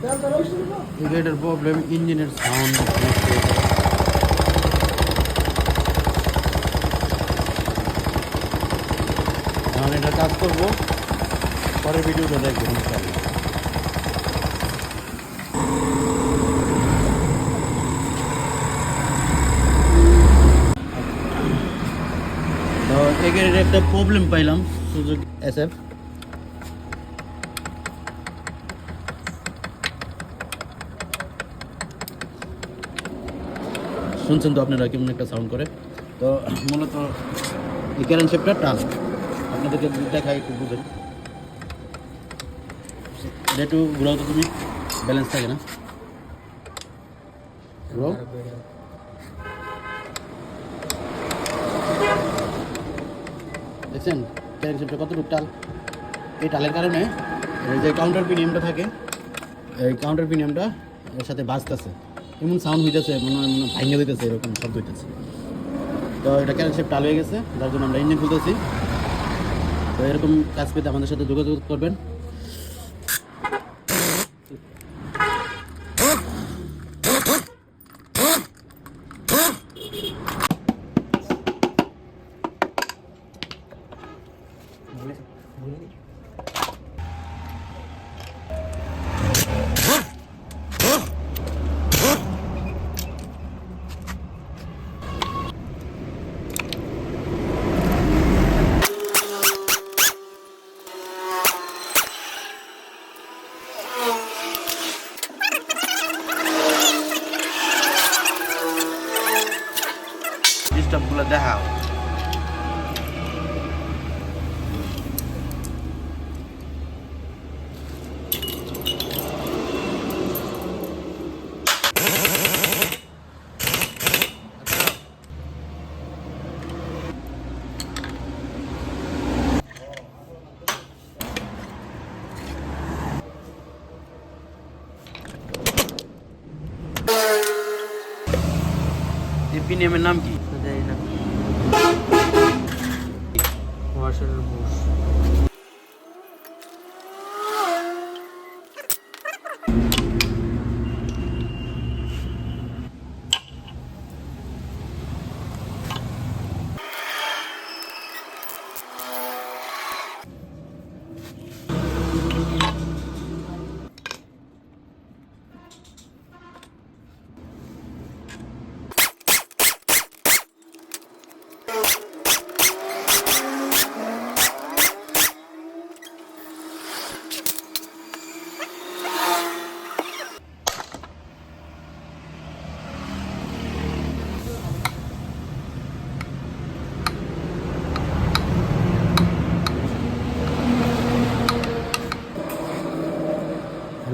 গাড়িটার প্রবলেম ইঞ্জিনের সাউন্ড এখন এটা কাজ করব। পরের ভিডিওটা দেখবেন, ইনশাআল্লাহ। তো এই গাড়ির একটা প্রবলেম পাইলাম সুযোগ এস এফ শুনছেন তো আপনারা কেমন একটা সাউন্ড করে? তো মূলত এই ক্যারেন শেপটা টান। আপনাদেরকে দেখাই একটু বুঝেন। একটু ঘুরাও তো তুমি ব্যালেন্স থাকে না। দেখছেন? ক্যারেন শেপটা কতটুকু টাল এই টালের কারণে এই যে কাউন্টার প্রিমিয়ামটা থাকে, এই কাউন্টার প্রিমিয়ামটা এর সাথে বাজতেছে এমন সাউন্ড হইতেছে, মনে হয়, মনে ভাঙে দিতেছে, এরকম শব্দ হইতেছে। তো এটা কেন শেপ টাল হয়ে গেছে? যার জন্য আমরা ইঞ্জিন খুলতেছি। তো এরকম কাজ পেতে আমাদের সাথে যোগাযোগ করবেন। ডিস্টার্বগুলো দেখাও এই পিনিয়ামের নাম কি vos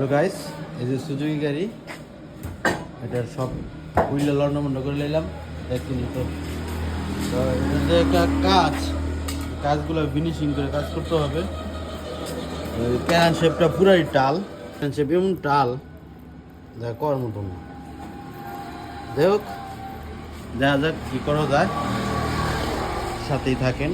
hello guys, এই যে সুজুকি গাড়ি এটার সব হুইলে লন্ডমন্ড করে নিলাম। দেখছেন তো। যে একটা কাজ, কাজগুলো ফিনিশিং করে কাজ করতে হবে। ক্যান শেপটা পুরাই টাল ক্যান শেপ এমন টাল, যা করার মতো না। যাই হোক দেখা যাক, কী করা যায়, সাথেই থাকেন।